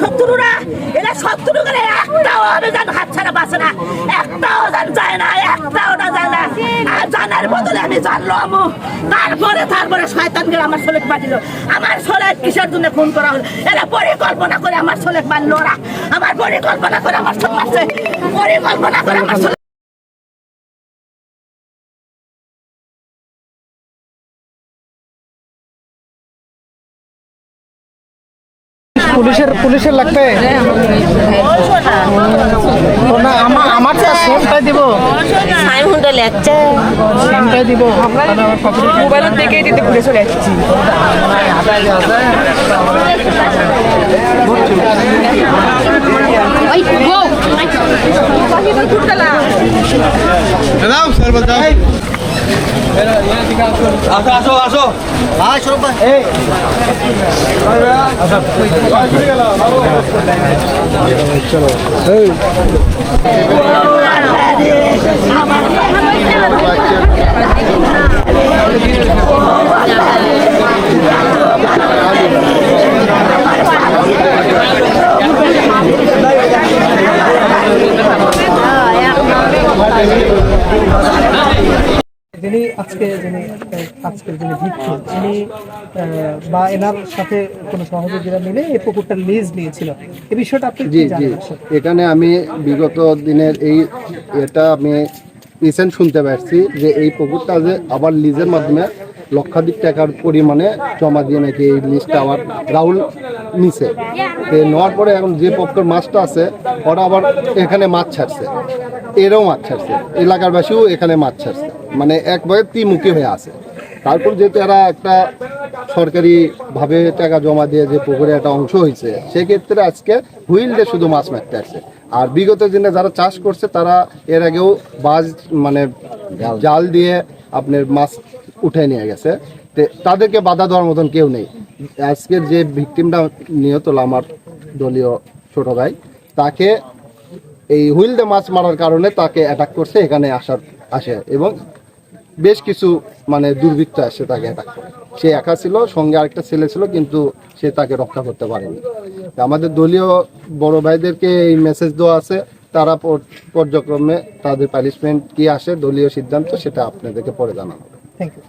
শত্রুরা এরা শত্রু করে একটাও অভিযান হাত ছাড়া বাঁচে না একটাও যান যায় না একটাও জানার বদলে আমি জানলাম তারপরে তারপরে শয়তানকে আমার ছেলেকে বাঁধিল। আমার ছেলে কিসের জন্য ফোন করা হলো? এরা পরিকল্পনা করে আমার ছেলে মারলো ওরা। আমার পরিকল্পনা করে আমার ছেলে মারছে। পরিকল্পনা করে আমার ছেলে পুলিশের পুলিশের লাগবে? তো না আমার আমার তো ফোনটাই দিব। দিব মোবাইলের দিকেই দিতে ভুলে চলে যাচ্ছি যিনি আজকে যিনি আজকের যিনি ভিক্ষু তিনি বা এনার সাথে কোনো সহযোগীরা মিলে এই পুকুরটা লিজ নিয়েছিল। এই বিষয়টা আপনি জি জি। এখানে আমি বিগত দিনের এই এটা আমি রিসেন্ট শুনতে পারছি যে এই পুকুরটা যে আবার লিজের মাধ্যমে লক্ষাধিক টাকার পরিমাণে জমা দিয়ে নাকি এই লিজটা আবার রাহুল নিছে। তো নেওয়ার পরে এখন যে পক্ষের মাছটা আছে, ওরা আবার এখানে মাছ ছাড়ছে। এরও মাছ ছাড়ছে। এলাকার বাসীও এখানে মাছ ছাড়ছে। মানে একবারে ত্রিমুখী হয়ে আছে। তারপর যেহেতু এরা একটা সরকারি ভাবে টাকা জমা দিয়ে যে পুকুরে একটা অংশ হয়েছে সেক্ষেত্রে আজকে হুইল দিয়ে শুধু মাছ মারতে আসছে। আর বিগত দিনে যারা চাষ করছে তারা এর আগেও বাজ মানে জাল। দিয়ে আপনার মাছ উঠে নিয়ে গেছে। তাদেরকে বাধা দেওয়ার মতন কেউ নেই। আজকের যে ভিকটিমটা নিহত আমার দলীয় ছোট ভাই তাকে এই হুইল দিয়ে মাছ মারার কারণে তাকে অ্যাটাক করছে এখানে আসার আসে এবং বেশ কিছু মানে দুর্বৃত্ত আসে তাকে অ্যাটাক করে। সে একা ছিল সঙ্গে আরেকটা ছেলে ছিল কিন্তু সে তাকে রক্ষা করতে পারেনি। আমাদের দলীয় বড় ভাইদেরকে এই মেসেজ দেওয়া আছে তারা পর- পর্যায়ক্রমে তাদের পানিশমেন্ট কি আসে দলীয় সিদ্ধান্ত সেটা আপনাদেরকে পরে জানানো হবে থ্যাংক ইউ